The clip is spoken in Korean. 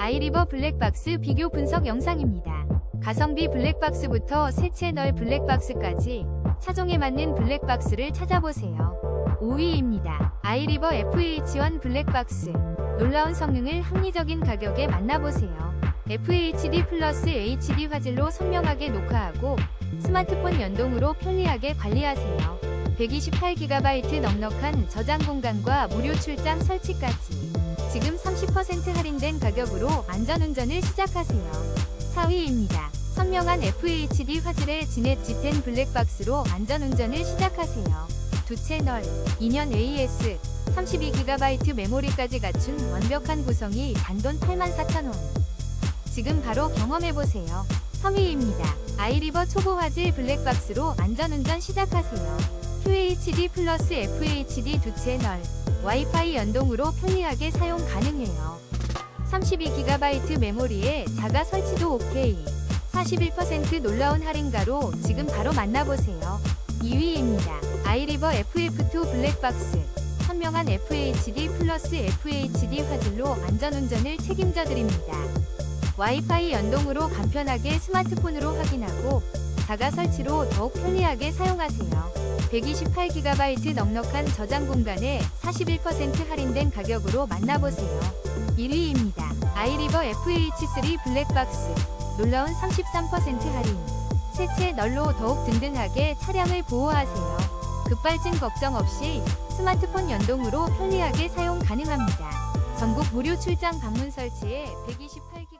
아이리버 블랙박스 비교 분석 영상입니다. 가성비 블랙박스부터 새 채널 블랙박스까지 차종에 맞는 블랙박스를 찾아보세요. 5위입니다. 아이리버 FH1 블랙박스. 놀라운 성능을 합리적인 가격에 만나보세요. FHD 플러스 HD 화질로 선명하게 녹화하고 스마트폰 연동으로 편리하게 관리하세요. 128GB 넉넉한 저장 공간과 무료 출장 설치까지. 지금 30% 할인된 가격으로 안전운전을 시작하세요. 4위입니다. 선명한 FHD 화질의 지넷 G10 블랙박스로 안전운전을 시작하세요. 두 채널, 2년 AS, 32GB 메모리까지 갖춘 완벽한 구성이 단돈 84,000원. 지금 바로 경험해보세요. 3위입니다. 아이리버 초보 화질 블랙박스로 안전운전 시작하세요. QHD 플러스 FHD 두 채널, 와이파이 연동으로 편리하게 사용 가능해요. 32GB 메모리에 자가 설치도 OK. 41% 놀라운 할인가로 지금 바로 만나보세요. 2위입니다. 아이리버 FF2 블랙박스. 선명한 FHD 플러스 FHD 화질로 안전운전을 책임져 드립니다. 와이파이 연동으로 간편하게 스마트폰으로 확인하고 자가 설치로 더욱 편리하게 사용하세요. 128GB 넉넉한 저장 공간에 41% 할인된 가격으로 만나보세요. 1위입니다. 아이리버 FH3 블랙박스. 놀라운 33% 할인. 세채 널로 더욱 든든하게 차량을 보호하세요. 급발진 걱정 없이 스마트폰 연동으로 편리하게 사용 가능합니다. 전국 무료 출장 방문 설치에 120%